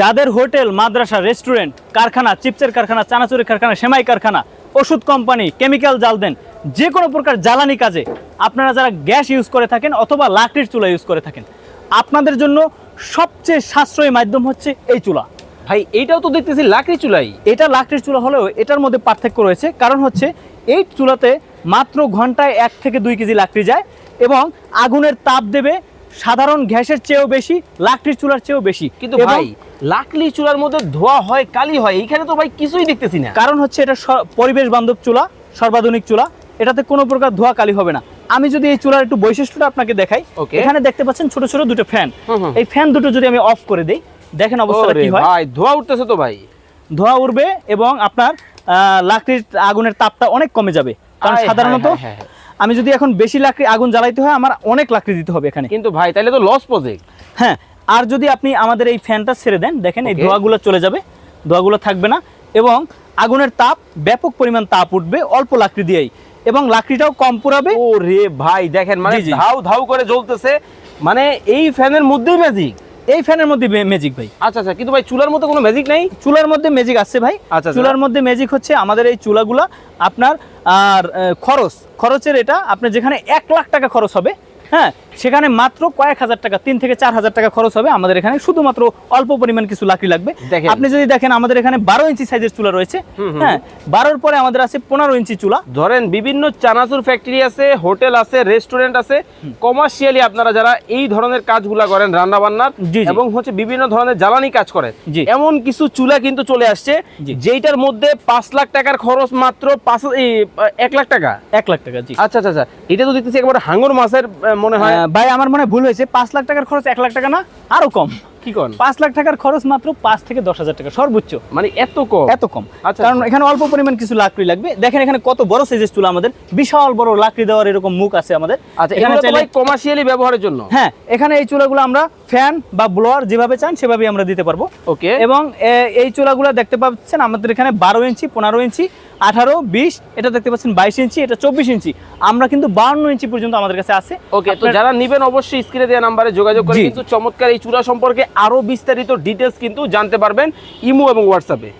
যাদের হোটেল মাদ্রাসা রেস্টুরেন্ট কারখানা চিপসের কারখানা চানাচুরের কারখানা সেমাই কারখানা ওষুধ কোম্পানি কেমিক্যাল জাল দেন যে কোনো প্রকার জ্বালানি কাজে আপনারা যারা গ্যাস ইউজ করে থাকেন অথবা লাকড়ির চুলা ইউজ করে থাকেন আপনাদের জন্য সবচেয়ে সাশ্রয়ী মাধ্যম হচ্ছে এই চুলা। ভাই এইটাও তো দেখতেছি লাকড়ি চুলাই। এটা লাকড়ির চুলা হলেও এটার মধ্যে পার্থক্য রয়েছে কারণ হচ্ছে এই চুলাতে মাত্র ঘন্টায় এক থেকে দুই কেজি লাকড়ি যায় এবং আগুনের তাপ দেবে সাধারণ গ্যাসের চেয়েও বেশি লাকড়ির চুলার চেয়েও বেশি। কিন্তু ভাই লাকড়ি চুলার মধ্যে ধোয়া হয় কালি হয় এইখানে তো ভাই কিছুই দেখতেছি না। কারণ হচ্ছে এটা পরিবেশ বান্ধব চুলা সর্বাধুনিক চুলা এটাতে কোনো প্রকার ধোয়া কালি হবে না। আমি যদি এই চুলার একটু বৈশিষ্ট্যটা আপনাকে দেখাই এখানে দেখতে পাচ্ছেন ছোট ছোট দুটো ফ্যান। এই ফ্যান দুটো যদি আমি অফ করে দেই দেখেন অবস্থাটা কি হয়। ভাই ধোয়া উঠতেছে তো ভাই। ধোঁয়া উঠবে এবং আপনার আহ, লাকড়ির আগুনের তাপটা অনেক কমে যাবে। কারণ সাধারণত। আমি যদি এখন বেশি লাকড়ি আগুন জ্বালাইতে হয় আমার অনেক লাকড়ি দিতে হবে এখানে কিন্তু ভাই তাহলে তো লস প্রজেক্ট হ্যাঁ আর যদি আপনি আমাদের এই ফ্যানটা ছেড়ে দেন দেখেন এই. ধোঁয়াগুলো চলে যাবে ধোঁয়াগুলো থাকবে না এবং আগুনের তাপ ব্যাপক পরিমাণ তাপ উঠবে অল্প লাকড়ি দিয়েই এবং লাকড়িটাও কম পুরাবে ও রে ভাই দেখেন মানে। ধাউ ধাউ করে জ্বলতেছে মানে এই ফ্যানের মধ্যেই ম্যাজিক এই ফ্যানের মধ্যে ম্যাজিক ভাই। আচ্ছা আচ্ছা কিন্তু ভাই চুলার মধ্যে কোনো ম্যাজিক নাই? চুলার মধ্যে ম্যাজিক আছে ভাই। আচ্ছা, আচ্ছা। চুলার মধ্যে ম্যাজিক হচ্ছে আমাদের এই চুলাগুলা আপনার আর খরচ। খরচের এটা আপনার যেখানে এক লাখ টাকা খরচ হবে হ্যাঁ সেখানে মাত্র কয়েক হাজার টাকা তিন থেকে চার হাজার টাকা খরচ হবে আমাদের এখানে শুধুমাত্র অল্প পরিমাণ কিছু লাকড়ি লাগবে। আপনি যদি দেখেন আমাদের এখানে বারো ইঞ্চি সাইজের চুলা রয়েছে। হ্যাঁ বারোর পরে আমাদের আছে পনেরো ইঞ্চি চুলা ধরেন বিভিন্ন চানাচুর ফ্যাক্টরি আছে হোটেল আছে রেস্টুরেন্ট আছে কমার্শিয়ালি আপনারা যারা এই ধরনের কাজগুলা করেন রান্না বান্নার। এবং হচ্ছে বিভিন্ন ধরনের জ্বালানি কাজ করেন। এমন কিছু চুলা কিন্তু চলে আসছে। যেইটার মধ্যে পাঁচ লাখ টাকার খরচ মাত্র পাঁচ এক লাখ টাকা এক লাখ টাকা জি আচ্ছা আচ্ছা আচ্ছা এটা তো দেখতেছি একেবারে হাঙ্গর মাছের মনে হয় ভাই, আমার মনে ভুল হয়েছে। পাঁচ লাখ টাকার খরচ এক লাখ টাকা না? আরও কম। কি কন? পাঁচ লাখ টাকার খরচ মাত্র পাঁচ থেকে দশ হাজার টাকা সর্বোচ্চ। মানে এত কম? এত কম। আচ্ছা, কারণ। এখানে অল্প পরিমাণ কিছু লাকড়ি লাগবে। দেখেন এখানে কত বড় সাইজের চুলা আমাদের। বিশাল বড় লাকড়ি দেওয়ার এরকম মুখ আছে আমাদের। আচ্ছা এখানে চাইলে কমার্শিয়ালি ব্যবহারের জন্য। হ্যাঁ এখানে এই চুলাগুলো আমরা ফ্যান বা ব্লোয়ার যেভাবে চান সেভাবেই আমরা দিতে পারব। ওকে। এবং এই চুলাগুলো দেখতে পাচ্ছেন আমাদের এখানে বারো ইঞ্চি পনেরো ইঞ্চি আঠারো বিশ এটা দেখতে পাচ্ছেন বাইশ ইঞ্চি এটা চব্বিশ ইঞ্চি। আমরা কিন্তু বাউন্ন ইঞ্চি পর্যন্ত আমাদের কাছে আছে। ওকে তো যারা নিবেন অবশ্যই স্ক্রিনে দেওয়া নাম্বারে যোগাযোগ করে কিন্তু চমৎকার এই চূড়া সম্পর্কে আরও বিস্তারিত ডিটেলস কিন্তু জানতে পারবেন ইমো এবং হোয়াটসঅ্যাপে।